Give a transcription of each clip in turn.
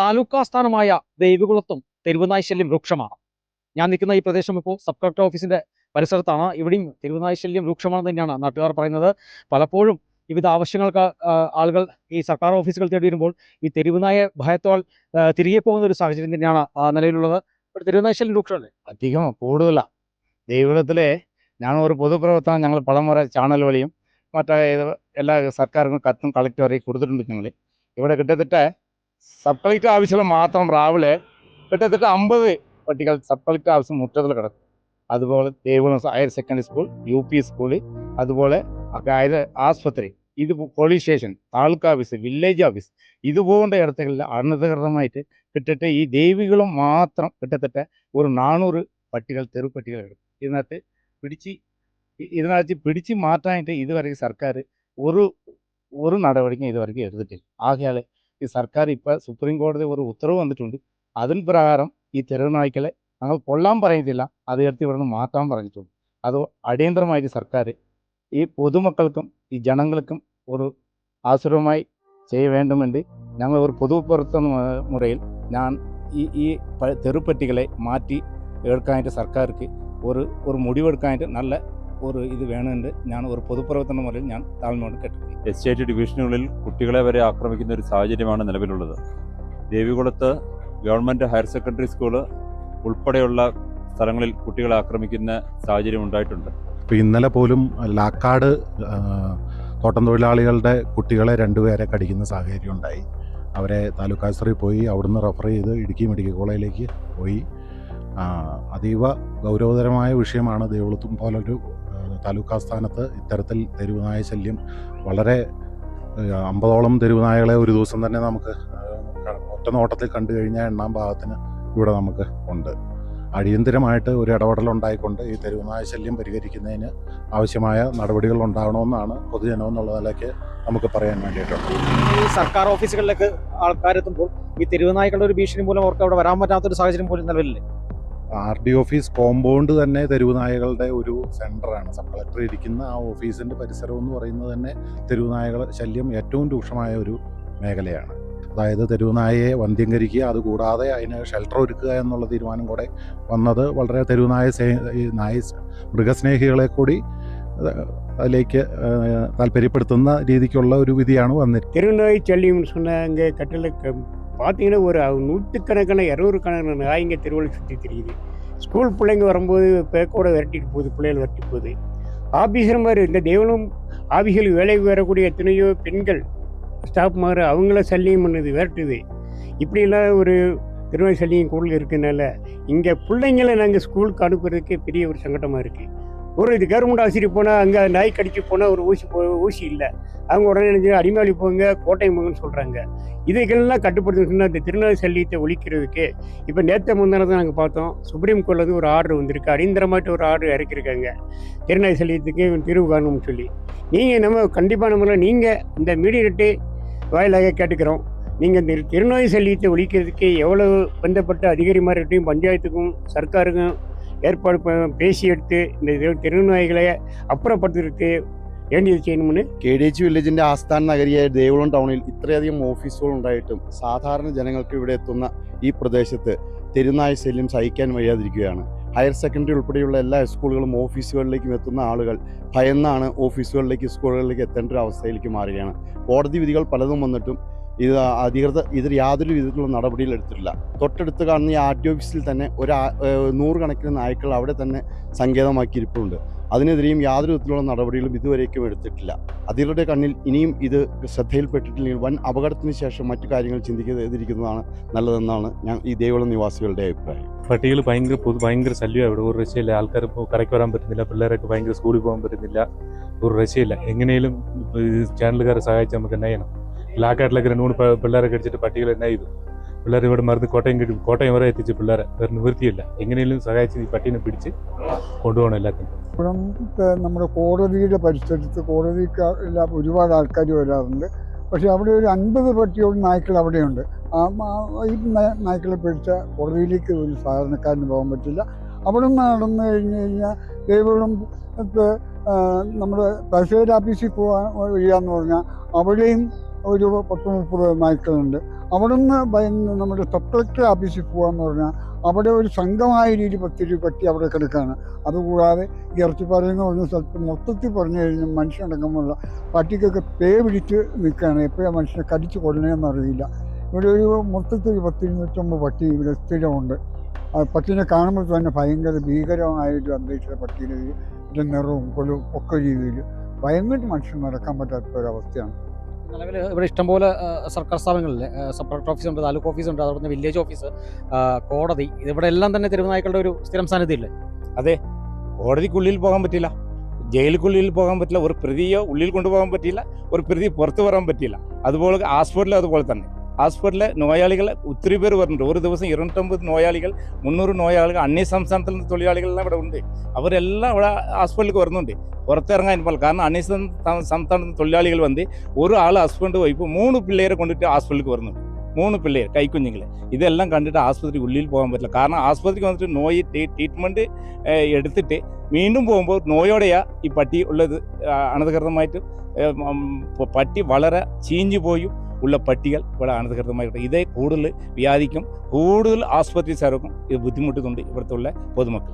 താലൂക്ക് ആസ്ഥാനമായ ദേവികുളത്തും തെരുവുനായ്ശല്യം രൂക്ഷമാണ്. ഞാൻ നിൽക്കുന്ന ഈ പ്രദേശം ഇപ്പോൾ സബ് കളക്ടർ ഓഫീസിന്റെ പരിസരത്താണ്. ഇവിടെയും തെരുവുനായ്ശല്യം രൂക്ഷമാണ് തന്നെയാണ് നാട്ടുകാർ പറയുന്നത്. പലപ്പോഴും വിവിധ ആവശ്യങ്ങൾക്ക് ആളുകൾ ഈ സർക്കാർ ഓഫീസുകൾ തേടി വരുമ്പോൾ ഈ തെരുവുനായ ഭയത്തോൾ തിരികെ പോകുന്ന ഒരു സാഹചര്യം തന്നെയാണ് നിലവിലുള്ളത്. ഇവിടെ തെരുവുനായ്ശല്യം രൂക്ഷമല്ലേ? അധികം കൂടുതലാണ് ദൈവത്തിലെ ഞാൻ ഒരു പൊതുപ്രവർത്തനം ഞങ്ങൾ പടമുറ ചാനൽ വഴിയും മറ്റേ എല്ലാ സർക്കാരും കത്തും കളക്ടർ കൊടുത്തിട്ടുണ്ട് ഞങ്ങൾ ഇവിടെ കിട്ടത്തിട്ട സബ് കളക്ടർ ആവശ്യം മാത്രം രാവിലെ കിട്ടത്തിട്ട് അമ്പത് പട്ടികൾ സബ് കളക്ടർ ആവശ്യം മുറ്റത്തിൽ കിടക്കും. അതുപോലെ Devakulam higher secondary school U P school അതുപോലെ ആസ്പത്രി ഇത് police station taluk office village office ഇതുപോലുള്ള ഇടത്തുകളിൽ അനധികൃതമായിട്ട് കിട്ടിട്ട് ഈ ദേവികളും മാത്രം കിട്ടത്തിട്ട് ഒരു നാനൂറ് പട്ടികൾ തെരുപ്പട്ടികൾ കിടക്കും. ഇതിനകത്ത് പിടിച്ച് ഇതിനകത്ത് പിടിച്ച് മാറ്റാനായിട്ട് ഇതുവരെ സർക്കാർ ഒരു ഒരു നടപടിക്കും ഇതുവരെ എടുത്തിട്ടില്ല. ആകയാൽ ഈ സർക്കാർ ഇപ്പോൾ സുപ്രീം കോടതി ഒരു ഉത്തരവ് വന്നിട്ടുണ്ട്. അതിന് പ്രകാരം ഈ തെരുവ് നായ്ക്കളെ ഞങ്ങൾ കൊള്ളാൻ പറയുന്നില്ല. അത് ഇവിടെ നിന്ന് മാറ്റാൻ പറഞ്ഞിട്ടുണ്ട്. അത് അടിയന്തരമായിട്ട് സർക്കാർ ഈ പൊതുമക്കൾക്കും ഈ ജനങ്ങൾക്കും ഒരു ആസുരമായി ചെയ്യ വേണ്ടുമെന്ന് ഞങ്ങൾ ഒരു പൊതുപ്പുറത്ത മുറയിൽ ഞാൻ ഈ ഈ തെറുപ്പറ്റികളെ മാറ്റി എടുക്കാനായിട്ട് സർക്കാർക്ക് ഒരു ഒരു മുടിവെടുക്കാനായിട്ട് നല്ല ഒരു ഇത് വേണമെന്ന് ഞാൻ ഒരു പൊതുപ്രവർത്തന മുറയിൽ ഞാൻ താഴ്മയോട് കേട്ടു എസ്റ്റേറ്റ് ഡിവിഷനുകളിൽ കുട്ടികളെ വരെ ആക്രമിക്കുന്ന ഒരു സാഹചര്യമാണ് നിലവിലുള്ളത്. ദേവികുളത്ത് ഗവൺമെന്റ് ഹയർ സെക്കൻഡറി സ്കൂൾ ഉൾപ്പെടെയുള്ള സ്ഥലങ്ങളിൽ കുട്ടികളെ ആക്രമിക്കുന്ന സാഹചര്യം ഉണ്ടായിട്ടുണ്ട്. ഇപ്പോൾ ഇന്നലെ പോലും ലാക്കാട് തോട്ടം തൊഴിലാളികളുടെ കുട്ടികളെ രണ്ടുപേരെ കടിക്കുന്ന സാഹചര്യം ഉണ്ടായി. അവരെ താലൂക്ക് ആശുപത്രിയിൽ പോയി അവിടുന്ന് റെഫർ ചെയ്ത് ഇടുക്കി മെഡിക്കൽ കോളേജിലേക്ക് പോയി. അതീവ ഗൗരവതരമായ വിഷയമാണ് ദേവളത്തും പോലൊരു താലൂക്ക് ആസ്ഥാനത്ത് ഇത്തരത്തിൽ തെരുവുനായ ശല്യം വളരെ അമ്പതോളം തെരുവുനായകളെ ഒരു ദിവസം തന്നെ നമുക്ക് ഒറ്റ നോട്ടത്തിൽ കണ്ടു കഴിഞ്ഞാൽ എണ്ണാൻ ഭാഗത്തിന് ഇവിടെ നമുക്ക് ഉണ്ട്. അടിയന്തിരമായിട്ട് ഒരു ഇടപെടൽ ഉണ്ടായിക്കൊണ്ട് ഈ തെരുവുനായ ശല്യം പരിഹരിക്കുന്നതിന് ആവശ്യമായ നടപടികൾ ഉണ്ടാകണമെന്നാണ് പൊതുജനം എന്നുള്ള നിലയ്ക്ക് നമുക്ക് പറയാൻ വേണ്ടിയിട്ടുണ്ട്. ഈ സർക്കാർ ഓഫീസുകളിലേക്ക് ആൾക്കാരെത്തുമ്പോൾ ഈ തെരുവുനായ്ക്കളുടെ ഒരു ഭീഷണി മൂലം അവർക്ക് അവിടെ വരാൻ പറ്റാത്തൊരു സാഹചര്യം പോലും നിലവിലില്ലേ? ആർ ഡി ഓഫീസ് കോമ്പൗണ്ട് തന്നെ തെരുവുനായകളുടെ ഒരു സെന്ററാണ് സബ് കളക്ടർ ഇരിക്കുന്ന ആ ഓഫീസിന്റെ പരിസരം എന്ന് പറയുന്നത് തന്നെ തെരുവുനായകൾ ശല്യം ഏറ്റവും രൂക്ഷമായ ഒരു മേഖലയാണ്. അതായത് തെരുവുനായയെ വന്ധ്യംകരിക്കുക അതുകൂടാതെ അതിന് ഷെൽട്ടർ ഒരുക്കുക എന്നുള്ള തീരുമാനം കൂടെ വന്നത് വളരെ തെരുവുനായ സേ നായ മൃഗസ്നേഹികളെ കൂടി അതിലേക്ക് താല്പര്യപ്പെടുത്തുന്ന രീതിക്കുള്ള ഒരു വിധിയാണ് വന്നിരിക്കുന്നത്. തെരുവുനായി ശല്യം കട്ടിലൊക്കെ பார்த்தீங்கன்னா ஒரு நூற்றுக்கணக்கான இரநூறுக்கணக்கான நாய்ங்க தெருவில் சுற்றி தெரியுது. ஸ்கூல் பிள்ளைங்க வரும்போது பேக்கோட விரட்டிட்டு போகுது பிள்ளைகள் விரட்டி போகுது. ஆபீஸர் மாதிரி இந்த தேவனும் ஆஃபீஸில் வேலைக்கு வரக்கூடிய எத்தனையோ பெண்கள் ஸ்டாஃப் மாதிரி அவங்கள சல்லியம் பண்ணுது விரட்டுது. இப்படிலாம் ஒரு திருநெல்வேலி சல்லியம் கூட இருக்கிறதுனால இங்கே பிள்ளைங்களை நாங்கள் ஸ்கூலுக்கு அனுப்புறதுக்கு பெரிய ஒரு சங்கடமாக இருக்குது ஒரு இது கவர்மெண்ட் ஆசிரியர் போனால் அங்கே நாய் கடிச்சு போனால் ஒரு ஊசி போ ஊசி இல்லை. அவங்க உடனே நினைச்சு அடிமாளி போங்க கோட்டை போங்கன்னு சொல்கிறாங்க இதைகள்லாம் கட்டுப்படுத்தணும்னா இந்த திருநாள் சல்லியத்தை ஒழிக்கிறதுக்கு இப்போ நேற்று முந்தானதை நாங்கள் பார்த்தோம். சுப்ரீம் கோர்ட்டில் வந்து ஒரு ஆர்டர் வந்திருக்கு. அடிந்தரமாட்டு ஒரு ஆர்டர் இறக்கியிருக்காங்க. திருநாய் சல்லியத்துக்கு தீர்வு காணணும்னு சொல்லி. நீங்கள் நம்ம கண்டிப்பாக முறையில் நீங்கள் இந்த மீடியேட்டு வாயிலாக கேட்டுக்கிறோம். நீங்கள் இந்த திருநோய் சல்லியத்தை ஒழிக்கிறதுக்கு எவ்வளோ பந்தப்பட்ட அதிகாரிமார்கிட்டையும் பஞ்சாயத்துக்கும் சர்க்காருக்கும் ஏற்பாடு ப- பேசி எடுத்து இந்த இது திருநோய்களை அப்புறப்படுத்துறதுக்கு വേണ്ടിയത് ചെയ്യണമെന്ന് കെ ഡി എച്ച് വില്ലേജിന്റെ ആസ്ഥാന നഗരിയായ ദേവുളം ടൗണിൽ ഇത്രയധികം ഓഫീസുകൾ ഉണ്ടായിട്ടും സാധാരണ ജനങ്ങൾക്ക് ഇവിടെ എത്തുന്ന ഈ പ്രദേശത്ത് തെരുനായ ശല്യം സഹിക്കാൻ വയ്യാതിരിക്കുകയാണ് ഹയർ സെക്കൻഡറി ഉൾപ്പെടെയുള്ള എല്ലാ സ്കൂളുകളും ഓഫീസുകളിലേക്കും എത്തുന്ന ആളുകൾ ഭയന്നാണ് ഓഫീസുകളിലേക്ക് സ്കൂളുകളിലേക്ക് എത്തേണ്ട ഒരു അവസ്ഥയിലേക്ക് മാറുകയാണ് കോടതി വിധികൾ പലതും വന്നിട്ടും ഇത് അധികൃതർ ഇതിൽ യാതൊരു വിധത്തിലുള്ള നടപടികൾ എടുത്തിട്ടില്ല. തൊട്ടടുത്ത് കാണുന്ന ഈ ആർ ടി ഓഫീസിൽ തന്നെ ഒരു നൂറുകണക്കിന് നായ്ക്കൾ അവിടെ തന്നെ സങ്കേതമാക്കിയിരിപ്പുണ്ട്. അതിനെതിരെയും യാതൊരു വിധത്തിലുള്ള നടപടികളും ഇതുവരേക്കും എടുത്തിട്ടില്ല. അധികൃതരുടെ കണ്ണിൽ ഇനിയും ഇത് ശ്രദ്ധയിൽപ്പെട്ടിട്ടില്ലെങ്കിൽ വൻ അപകടത്തിന് ശേഷം മറ്റു കാര്യങ്ങൾ ചിന്തിക്കാതിരിക്കുന്നതാണ് നല്ലതെന്നാണ് ഞാൻ ഈ ദേവളം നിവാസികളുടെ അഭിപ്രായം. പട്ടികൾ ഭയങ്കര ഭയങ്കര ശല്യമാണ് ഇവിടെ. ഒരു രക്ഷയില്ല. ആൾക്കാർ കടയ്ക്ക് വരാൻ പറ്റുന്നില്ല. പിള്ളേരൊക്കെ ഭയങ്കര സ്കൂളിൽ പോകാൻ പറ്റുന്നില്ല. ഒരു രക്ഷയില്ല. എങ്ങനെയും ചാനലുകാരെ സഹായിച്ച് നമുക്ക് എന്നാ ചെയ്യണം? ലാക്കാട്ടിലൊക്കെ രണ്ട് മൂന്ന് പിള്ളേരെ കടിച്ചിട്ട് പട്ടികൾ എന്നെ ചെയ്തു? പിള്ളേർ ഇവിടെ മരുന്ന് കോട്ടയം കിട്ടി കോട്ടയം വരെ എത്തിച്ച് പിള്ളേരെ. വേറെ നിവൃത്തിയില്ല. എങ്ങനെയും സഹായിച്ച് ഈ പട്ടീനെ പിടിച്ച് കൊണ്ടുപോകണം എല്ലാത്തിനും. ഇപ്പോഴും നമ്മുടെ കോടതിയുടെ പരിസരത്ത് കോടതിക്ക് എല്ലാം ഒരുപാട് ആൾക്കാർ വരാറുണ്ട്. പക്ഷേ അവിടെ ഒരു അൻപത് പട്ടിയോളം നായ്ക്കൾ അവിടെയുണ്ട്. ഈ നായ്ക്കളെ പിടിച്ച കോടതിയിലേക്ക് ഒരു സാധാരണക്കാരന് പോകാൻ പറ്റില്ല. അവിടെ നടന്നു കഴിഞ്ഞ് കഴിഞ്ഞാൽ ദൈവം നമ്മുടെ തഹസീൽ ഓഫീസിൽ പോകാൻ വഴിയാന്ന് പറഞ്ഞാൽ അവിടെയും ഒരു പത്ത് മുപ്പത് നായ്ക്കളുണ്ട്. ഭയന്ന് നമ്മുടെ സബ് കളക്ടർ ഓഫീസിൽ പോകാമെന്ന് പറഞ്ഞാൽ അവിടെ ഒരു സംഘമായ രീതി പത്തിരി പറ്റി അവിടെ കിടക്കുകയാണ് അതുകൂടാതെ ഈ ഇറച്ചിപ്പാറ എന്ന് പറഞ്ഞ സ്ഥലത്ത് മൊത്തത്തിൽ പറഞ്ഞു കഴിഞ്ഞാൽ മനുഷ്യനടക്കമുള്ള പട്ടിക്കൊക്കെ പേ പിടിച്ച് നിൽക്കുകയാണ്. എപ്പോഴാണ് മനുഷ്യനെ കടിച്ച് കൊല്ലണമെന്ന് അറിയില്ല. ഇവിടെ ഒരു മൊത്തത്തിൽ ഒരു പത്ത് ഇരുന്നൂറ്റമ്പത് പട്ടി ഇവിടെ സ്ഥിരമുണ്ട്. പട്ടീനെ കാണുമ്പോൾ തന്നെ ഭയങ്കര ഭീകരമായൊരു അന്തരീക്ഷ ഇതിന്റെ നിറവും കൊലവും ഒക്കെ രീതിയിൽ ഭയങ്കര മനുഷ്യൻ നടക്കാൻ പറ്റാത്ത ഒരവസ്ഥയാണ് നിലവിൽ ഇവിടെ ഇഷ്ടംപോലെ സർക്കാർ സ്ഥാപനങ്ങളിൽ സബ് കളക്ടർ ഓഫീസുണ്ട് താലൂക്ക് ഓഫീസുണ്ട് അതുപോലെ തന്നെ വില്ലേജ് ഓഫീസ് കോടതി. ഇവിടെ എല്ലാം തന്നെ തെരുവുനായ്ക്കളുടെ ഒരു സ്ഥിരം സാന്നിധ്യമില്ലേ? അതെ. കോടതിക്കുള്ളിൽ പോകാൻ പറ്റില്ല. ജയിലിക്കുള്ളിൽ പോകാൻ പറ്റില്ല. ഒരു പ്രതിയെ ഉള്ളിൽ കൊണ്ടുപോകാൻ പറ്റില്ല. ഒരു പ്രതി പുറത്തു വരാൻ പറ്റില്ല. അതുപോലെ ഹോസ്പിറ്റലിൽ അതുപോലെ തന്നെ. ഹോസ്പിറ്റലിലെ നോയാളികൾ ഒത്തിരി പേര് വരുന്നുണ്ട്. ഒരു ദിവസം ഇരുന്നൂറ്റമ്പത് നോയാളികൾ മുന്നൂറ് നോയാളികൾ അന്യ സംസ്ഥാനത്തിൽ നിന്ന് തൊഴിലാളികളെല്ലാം ഇവിടെ ഉണ്ട്. അവരെല്ലാം ഇവിടെ ഹോസ്പിറ്റലിലേക്ക് വരുന്നുണ്ട്. പുറത്തിറങ്ങാൻ പാടില്ല കാരണം അന്യ സംസ്ഥാന- സംസ്ഥാനത്ത് തൊഴിലാളികൾ വന്ന് ഒരു ആൾ ഹസ്ബൻഡ് വൈഫ് മൂന്ന് പിള്ളേരെ കൊണ്ടിട്ട് ഹോസ്പിറ്റലിലേക്ക് വരുന്നുണ്ട്. മൂന്ന് പിള്ളേർ കൈക്കുഞ്ഞുങ്ങൾ ഇതെല്ലാം കണ്ടിട്ട് ആസ്പത്രി ഉള്ളിൽ പോകാൻ പറ്റില്ല. കാരണം ആസ്പത്രിക്ക് വന്നിട്ട് നോയി ട്രീറ്റ്മെന്റ് എടുത്തിട്ട് വീണ്ടും പോകുമ്പോൾ നോയോടെയാ ഈ പട്ടി ഉള്ളത്. അനധികൃതമായിട്ട് പട്ടി വളരെ ചീഞ്ഞു പോയും. ഉള്ള പട്ടികൾ ഇവിടെ അനധികൃതമായിട്ട് ഇതേ കൂടുതൽ വ്യാധിക്കും കൂടുതൽ ആസ്പത്രി ചേർക്കും ഇത് ബുദ്ധിമുട്ടുന്നുണ്ട് ഇവിടുത്തെ ഉള്ള പൊതുമക്കൾ.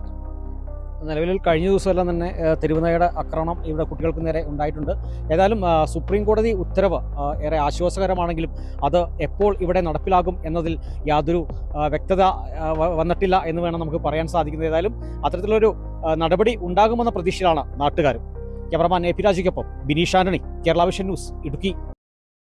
നിലവിൽ കഴിഞ്ഞ ദിവസമെല്ലാം തന്നെ ആ, തെരുവുനായയുടെ ആക്രമണം ഇവിടെ കുട്ടികൾക്ക് നേരെ ഉണ്ടായിട്ടുണ്ട്. ഏതായാലും സുപ്രീം കോടതി ഉത്തരവ് ഏറെ ആശ്വാസകരമാണെങ്കിലും അത് എപ്പോൾ ഇവിടെ നടപ്പിലാകും എന്നതിൽ യാതൊരു വ്യക്തത വന്നിട്ടില്ല എന്ന് വേണം നമുക്ക് പറയാൻ സാധിക്കുന്നത്. ഏതായാലും അത്തരത്തിലൊരു നടപടി ഉണ്ടാകുമെന്ന പ്രതീക്ഷയിലാണ് നാട്ടുകാരും. ക്യാമറമാൻ എ പി രാജയ്ക്കൊപ്പം ബിനീഷ് ആന്റണി കേരള വിഷൻ ന്യൂസ് ഇടുക്കി.